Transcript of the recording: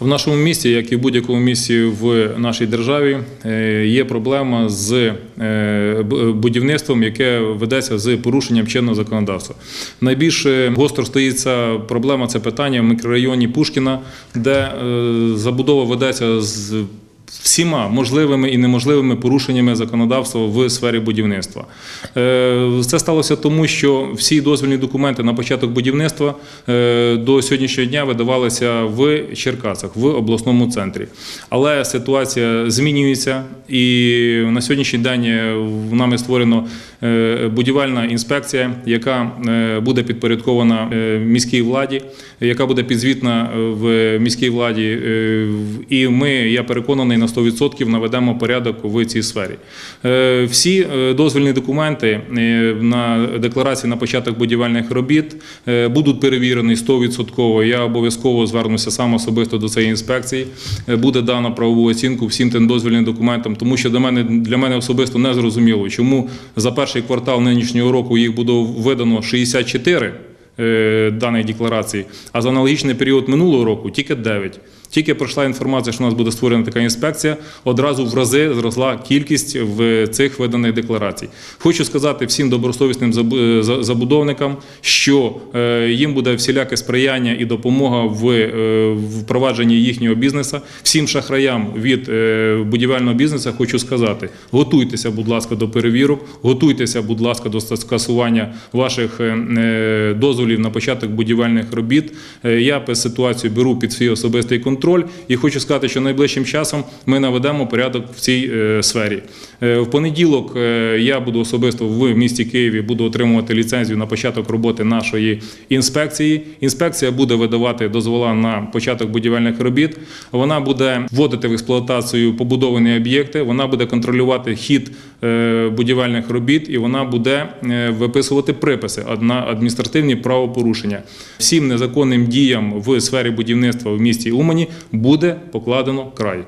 В нашому місті, як і в будь-якому місті в нашій державі, е, є проблема з е, будівництвом, яке ведеться з порушенням чинного законодавства. Найбільш е, гостро стоїться проблема це питання в мікрорайоні Пушкіна, де забудова ведеться з всіма можливими і неможливими порушеннями законодавства в сфері будівництва. Е, Це сталося тому, що всі дозвільні документи на початок будівництва е, до сьогоднішнього дня видавалися в Черкасах, в обласному центрі. Але ситуація змінюється, і на сьогоднішній день е, нами створено будівельна інспекція, яка е, буде підпорядкована е, міській владі, яка буде підзвітна е, в міській владі. е, І ми, я переконаний, на 100% наведемо порядок в цій сфері. Е, Всі е, дозвільні документи е, на декларації на початок будівельних робіт е, будуть перевірені 100%. Я обов'язково звернуся сам особисто до цієї інспекції. Е, Буде дано правову оцінку всім тим дозвільним документам, тому що для мене для мене особисто не зрозуміло, чому за перший квартал нинішнього року їх буде введено 64 е, даних декларацій, а за аналогічний період минулого року тільки 9. Тільки пройшла інформація, що у нас буде створена така інспекція, одразу в рази зросла кількість в цих виданих декларацій. Хочу сказати всім добросовісним забудовникам, що е, їм буде всіляке сприяння і допомога в е, впровадженні їхнього бізнесу. Всім шахраям від е, будівельного бізнесу хочу сказати: готуйтеся, будь ласка, до перевірок, готуйтеся, будь ласка, до скасування ваших е, е, дозволів на початок будівельних робіт. Е, Я ситуацію беру під свій особистий контроль і хочу сказати, що найближчим часом ми наведемо порядок в цій е, сфері. Е, В понеділок е, я буду особисто в місті Києві буду отримувати ліцензію на початок роботи нашої інспекції. Інспекція буде видавати дозвола на початок будівельних робіт. Вона буде вводити в експлуатацію побудовані об'єкти. Вона буде контролювати хід будівельних робіт і вона буде виписувати приписи на адміністративні правопорушення. Всім незаконним діям в сфері будівництва в місті Умані буде покладено край.